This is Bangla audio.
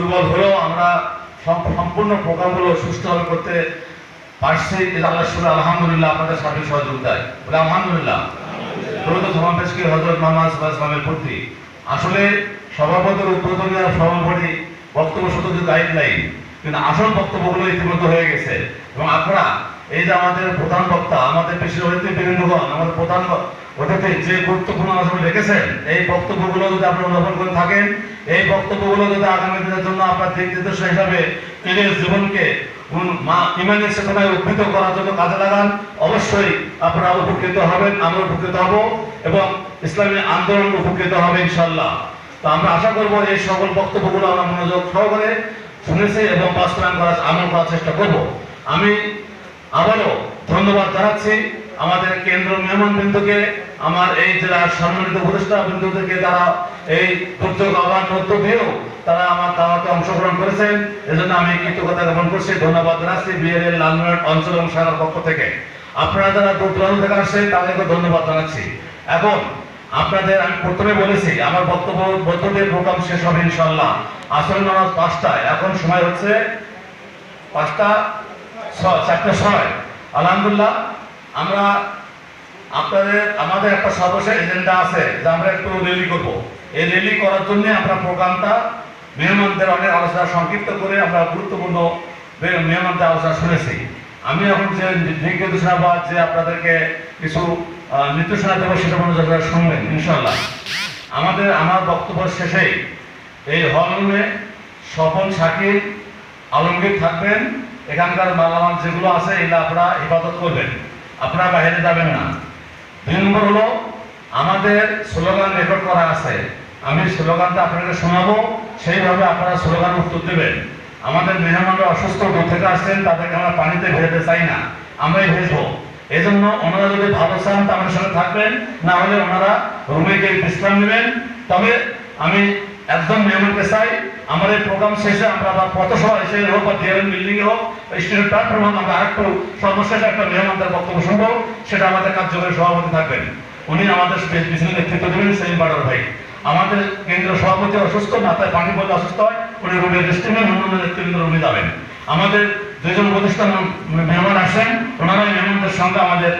দুর্বল হলেও আমরা সম- সম্পূর্ণ প্রোগ্রামগুলো সুস্থভাবে করতে পারছি। আল্লাহ আলহামদুলিল্লাহ আপনাদের সার্বিক সহযোগিতায়। বলে আলহামদুলিল্লাহ। দ্রুত সমাবেশকে হজরত মোহাম্মদ ইসলামের প্রতি? আসলে সভাপতির উদ্বোধনী সভাপতি বক্তব্য শুধু গাইডলাইন কিন্তু আসল বক্তব্যগুলো ইতিমধ্যে হয়ে গেছে। এবং আপনারা এই যে আমাদের প্রধান বক্তা, আমাদের বিশেষ অতিথি বীরেন্দ্রগণ আমাদের প্রধান অতিথি যে গুরুত্বপূর্ণ আলোচনা রেখেছেন, এই বক্তব্যগুলো যদি আপনারা অনুধাবন করে থাকেন, এই বক্তব্যগুলো যদি আগামী দিনের জন্য আপনার দিক নির্দেশ হিসাবে নিজের জীবনকে ইমানের চেতনায় উদ্ভূত করার জন্য কাজে লাগান, অবশ্যই আপনারা উপকৃত হবেন, আমরা উপকৃত হব এবং ইসলামী আন্দোলন উপকৃত হবে ইনশাল্লাহ তো আমরা আশা করব এই সকল বক্তব্যগুলো আমরা মনোযোগ সহকারে শুনেছি এবং বাস্তবায়ন করার আমল করার চেষ্টা করব। আমি আবারও ধন্যবাদ জানাচ্ছি আমাদের কেন্দ্র মেহমান বিন্দুকে আমার এই জেলার সম্মানিত উপদেষ্টা বিন্দু থেকে তারা এই দুর্যোগ আহ্বান মধ্য দিয়েও তারা আমার দাওয়াতে অংশগ্রহণ করেছেন। এজন্য আমি কৃতজ্ঞতা জ্ঞাপন করছি। ধন্যবাদ জানাচ্ছি বিএলএ লালমোহন অঞ্চল এবং সারার পক্ষ থেকে। আপনারা যারা দূর দূরান্ত থেকে আসছেন, তাদেরকে ধন্যবাদ জানাচ্ছি। এখন আপনাদের আমি প্রথমে বলেছি, আমার বক্তব্য বদ্ধদের প্রোগ্রাম শেষ হবে ইনশাল্লাহ আসলে নামাজ পাঁচটায়। এখন সময় হচ্ছে পাঁচটা ছ- চারটে ছয়। আলহামদুলিল্লাহ, আমরা আপনাদের, আমাদের একটা সর্বশেষ এজেন্ডা আছে যে আমরা একটু রেলি করব। এই রেলি করার জন্য আমরা প্রোগ্রামটা মেহমানদের অনেক আলোচনা সংক্ষিপ্ত করে আমরা গুরুত্বপূর্ণ মেহমানদের আলোচনা শুনেছি। আমি এখন যে নির্দেশনা বা যে আপনাদেরকে কিছু নির্দেশনা দেবো সেটা মনে আপনারা শুনবেন ইনশাল্লাহ আমাদের, আমার বক্তব্য শেষেই এই হলরুমে স্বপন শাকির আলমগীর থাকবেন। এখানকার মালামাল যেগুলো আছে, এগুলো আপনারা ইবাদত করবেন। আপনারা বাইরে যাবেন না। দুই নম্বর হলো, আমাদের স্লোগান রেকর্ড করা আছে। আমি স্লোগানটা আপনাকে শোনাবো, সেইভাবে আপনারা স্লোগান উত্তর দেবেন। আমাদের মেহমানরা অসুস্থ দূর থেকে আসছেন, তাদেরকে আমরা পানিতে ভেজাতে চাই না। আমরাই ভেজবো। এই জন্য ওনারা যদি ভালো চান, তো আমাদের সঙ্গে থাকবেন। না হলে ওনারা রুমে গিয়ে বিশ্রাম নেবেন। তবে আমি একজন মেহমানকে চাই। আমার এই প্রোগ্রাম শেষে আমরা আবার পথসভা এসে হোক বা ডিএলএন বিল্ডিং এ হোক স্টেশন প্ল্যাটফর্ম আমরা আরেকটু সর্বশেষ একটা মেহমানদের বক্তব্য শুনব। সেটা আমাদের কার্যকরী সভাপতি থাকবেন। উনি আমাদের পিছনে নেতৃত্ব দেবেন সেলিম বাডার ভাই। আমাদের কেন্দ্রীয় সভাপতি অসুস্থ, মাথায় পানি পড়লে অসুস্থ হয়, উনি রুমে রেস্ট অন্যান্য নেতৃবৃন্দ রুমে যাবেন। আমাদের দুজন প্রতিষ্ঠান মেহমান আসেন। ওনারা এই মেহমানদের সঙ্গে আমাদের